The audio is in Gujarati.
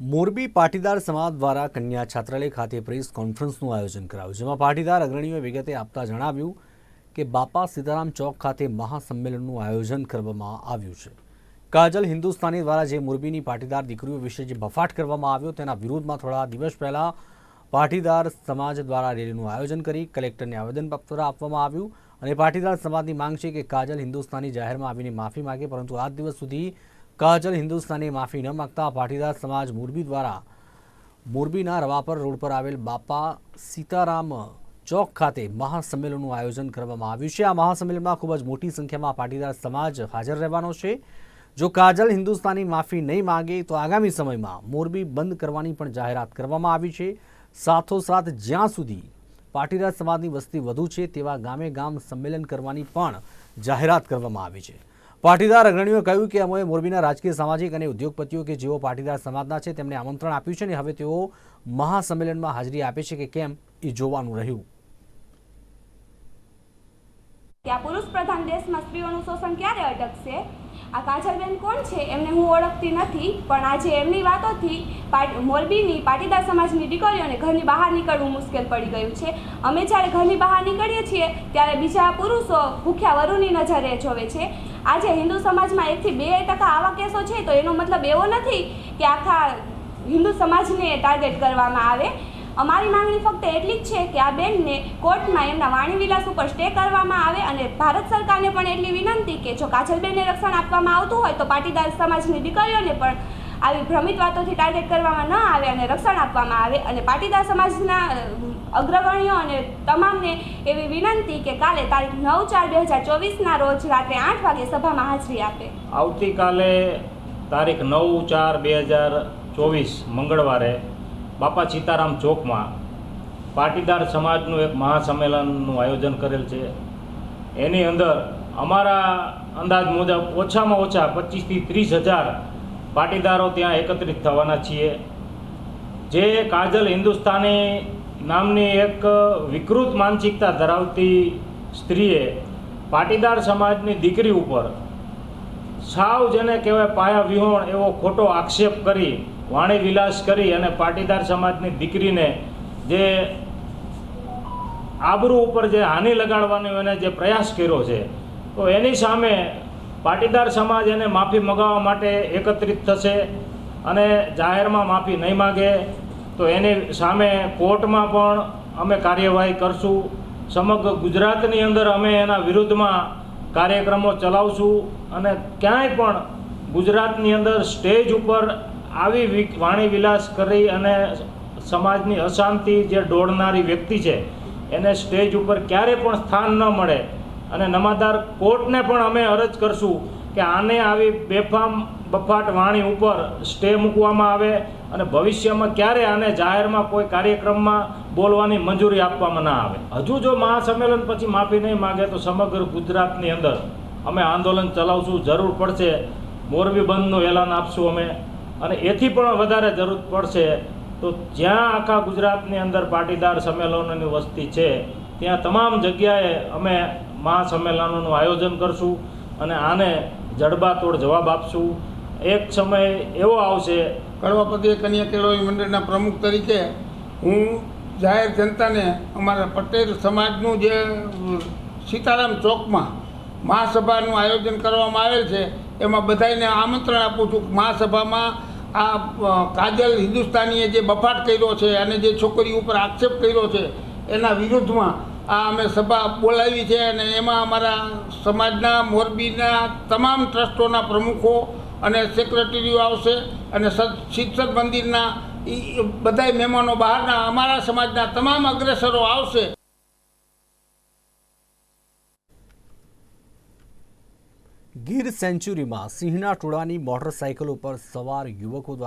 મોરબી પાટીદાર સમાજ દ્વારા કન્યા છાત્રાલય ખાતે પ્રેસ કોન્ફરન્સનું આયોજન કરાયું, જેમાં પાટીદાર અગ્રણીઓએ વિગતે આપતા જણાવ્યું કે બાપા સીતારામ ચોક ખાતે મહાસંમેલનનું આયોજન કરવામાં આવ્યું છે. કાજલ હિન્દુસ્તાની દ્વારા જે મોરબીની પાટીદાર દીકરીઓ વિશે જે બફાટ કરવામાં આવ્યો તેના વિરોધમાં થોડા દિવસ પહેલાં પાટીદાર સમાજ દ્વારા રેલીનું આયોજન કરી કલેક્ટરને આવેદનપત્ર આપવામાં આવ્યું અને પાટીદાર સમાજની માંગ છે કે કાજલ હિન્દુસ્તાની જાહેરમાં આવીને માફી માગે, પરંતુ આજ દિવસ સુધી કાજલ હિન્દુસ્તાની માફી ન માગતા પાટીદાર સમાજ મોરબી દ્વારા મોરબીના રવાપર રોડ પર આવેલ બાપા સીતારામ ચોક ખાતે મહાસંમેલનનું આયોજન કરવામાં આવ્યું છે. આ મહાસંમેલનમાં ખૂબ જ મોટી સંખ્યામાં પાટીદાર સમાજ હાજર રહેવાનો છે. જો કાજલ હિન્દુસ્તાની માફી નહીં માગે તો આગામી સમયમાં મોરબી બંધ કરવાની પણ જાહેરાત કરવામાં આવી છે. સાથોસાથ જ્યાં સુધી પાટીદાર સમાજની વસ્તી વધુ છે તેવા ગામે ગામ સંમેલન કરવાની પણ જાહેરાત કરવામાં આવી છે. પાટીદાર અગ્રણીઓએ કહ્યું કે અમે મોરબીના રાજકીય, સામાજિક અને ઉદ્યોગપતિઓ કે જેઓ પાટીદાર સમાજના છે તેમને આમંત્રણ આપ્યું છે અને હવે તેઓ મહાસંમેલનમાં હાજરી આપે છે કે કેમ એ જોવાનું રહ્યું. ત્યાં પુરુષ પ્રધાન દેશમાં સ્ત્રીઓનું શોષણ ક્યારે અટકશે? આ કાજલબેન કોણ છે એમને હું ઓળખતી નથી, પણ આજે એમની વાતોથી મોરબીની પાટીદાર સમાજની દીકરીઓને ઘરની બહાર નીકળવું મુશ્કેલ પડી ગયું છે. અમે જ્યારે ઘરની બહાર નીકળીએ છીએ, ત્યારે બીજા પુરુષો ભૂખ્યા વરુની નજરે જોવે છે. આજે હિન્દુ સમાજમાં એકથી બે ટકા આવા કેસો છે, તો એનો મતલબ એવો નથી કે આખા હિન્દુ સમાજને ટાર્ગેટ કરવામાં આવે. અમારી માંગણી ફક્ત એટલી જ છે કે આ બેનને કોર્ટમાં એમના વાણીવિલાસ ઉપર સ્ટે કરવામાં આવે અને ભારત સરકારને પણ એટલી વિનંતી કે જો કાજલબેનને રક્ષણ આપવામાં આવતું હોય તો પાટીદાર સમાજની દીકરીઓને પણ આવી ભ્રમિત વાતોથી ટાર્ગેટ કરવામાં ન આવે અને રક્ષણ આપવામાં આવે અને પાટીદાર સમાજના અગ્રગણ્યો અને તમામને એવી વિનંતી કે કાલે તારીખ નવ ચાર બે હજાર ચોવીસના રોજ રાત્રે આઠ વાગે સભામાં હાજરી આપે. આવતીકાલે તારીખ નવ ચાર બે હજાર ચોવીસ મંગળવારે બાપા સીતારામ ચોકમાં પાટીદાર સમાજનું એક મહાસંમેલનનું આયોજન કરેલ છે. એની અંદર અમારા અંદાજ મુજબ ઓછામાં ઓછા પચીસથી ત્રીસ હજાર પાટીદારો ત્યાં એકત્રિત થવાના છીએ. જે કાજલ હિન્દુસ્તાની નામની એક વિકૃત માનસિકતા ધરાવતી સ્ત્રીએ પાટીદાર સમાજની દીકરી ઉપર સાવ જેને કહેવાય પાયા વિહોણ એવો ખોટો આક્ષેપ કરી વાણી વિલાસ કરી અને પાટીદાર સમાજની દીકરીને જે આબરૂ ઉપર જે હાનિ લગાડવાનો એને જે પ્રયાસ કર્યો છે, તો એની સામે પાટીદાર સમાજ એને માફી મગાવવા માટે એકત્રિત થશે અને જાહેરમાં માફી નહીં માગે, તો એની સામે કોર્ટમાં પણ અમે કાર્યવાહી કરશું. સમગ્ર ગુજરાતની અંદર અમે એના વિરુદ્ધમાં કાર્યક્રમો ચલાવશું અને ક્યાંય પણ ગુજરાતની અંદર સ્ટેજ ઉપર આવી વાણી વિલાસ કરી અને સમાજની અશાંતિ જે દોડનારી વ્યક્તિ છે, એને સ્ટેજ ઉપર ક્યારે પણ સ્થાન ન મળે. અને નમાદાર કોર્ટને પણ અમે અરજ કરશું કે આને આવી બેફામ, બફાટ વાણી ઉપર સ્ટે મૂકવામાં આવે અને ભવિષ્યમાં ક્યારે આને જાહેરમાં કોઈ કાર્યક્રમમાં બોલવાની મંજૂરી આપવામાં ના આવે. હજુ જો મહાસંમેલન પછી માફી નહીં માગે તો સમગ્ર ગુજરાતની અંદર અમે આંદોલન ચલાવશું, જરૂર પડશે. મોરબી બંધનું એલાન આપશું અમે. અને એથી પણ વધારે જરૂર પડશે તો જ્યાં આખા ગુજરાતની અંદર પાટીદાર સંમેલનોની વસ્તી છે, ત્યાં તમામ જગ્યાએ અમે મહાસંમેલનોનું આયોજન કરશું અને આને જડબાતોડ જવાબ આપશું. એક સમય એવો આવશે કડવાપતિ કન્યા કેળવણી મંડળના પ્રમુખ તરીકે હું જાહેર જનતાને અમારા પટેલ સમાજનું જે સીતારામ ચોકમાં મહાસભાનું આયોજન કરવામાં આવેલ છે, એમાં બધાને આમંત્રણ આપું છું મહાસભામાં આ કાજલ હિન્દુસ્તાનીએ જે બફાટ કર્યો છે અને જે છોકરી ઉપર આક્ષેપ કર્યો છે, એના વિરુદ્ધમાં આ અમે સભા બોલાવી છે અને એમાં અમારા સમાજના, મોરબીના તમામ ટ્રસ્ટોના પ્રમુખો અને સેક્રેટરીઓ આવશે અને શિક્ષક મંદિરના બધાય મહેમાનો બહારના અમારા સમાજના તમામ અગ્રેસરો આવશે. ગીર સેન્ચુરીમાં સિંહના ટોળાની મોટરસાઇકલ ઉપર સવાર યુવકો દ્વારા